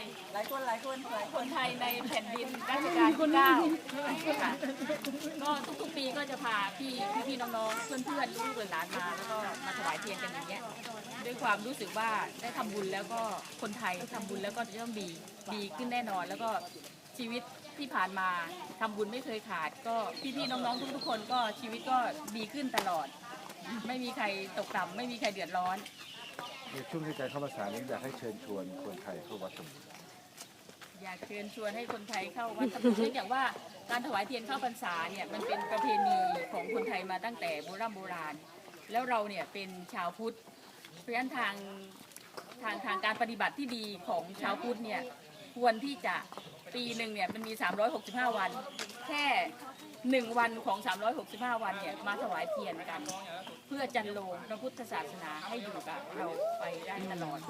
ย หลายคนหลายคนหลายคนไทยในแผ่นดินรัชกาลที่เก้าค่ะก็ทุกๆปีก็จะพาพี่พี่น้องๆเพื่อนๆลูกๆหลานมาแล้วก็มาถวายเทียนกันอย่างเงี้ยด้วยความรู้สึกว่าได้ทำบุญแล้วก็คนไทยทำบุญแล้วก็จะต้องดีดีขึ้นแน่นอนแล้วก็ชีวิตที่ผ่านมาทำบุญไม่เคยขาด ก็พี่ๆน้องๆทุกๆคนก็ชีวิตก็ดีขึ้นตลอด ไม่มีใครตกต่ำไม่มีใครเดือดร้อน ในช่วงที่กาลเข้าพรรษานี้อยากให้เชิญชวนคนไทยเข้าวัดสมุทรอยากเชิญชวนให้คนไทยเข้าวัดทำบุญเนื่องจากว่าการถวายเทียนเข้าพรรษาเนี่ยมันเป็นประเพณีของคนไทยมาตั้งแต่โบราณโบราณ แล้วเราเนี่ยเป็นชาวพุทธเพราะฉะนั้นทางทางทางการปฏิบัติที่ดีของชาวพุทธเนี่ย ควรที่จะปีหนึ่งเนี่ยมันมี 365 วัน แค่หนึ่งวันของ 365 วันเนี่ยมาถวายเทียนกัน เพื่อจันโลงพระพุทธศาสนาให้อยู่กับเราไปได้ตลอด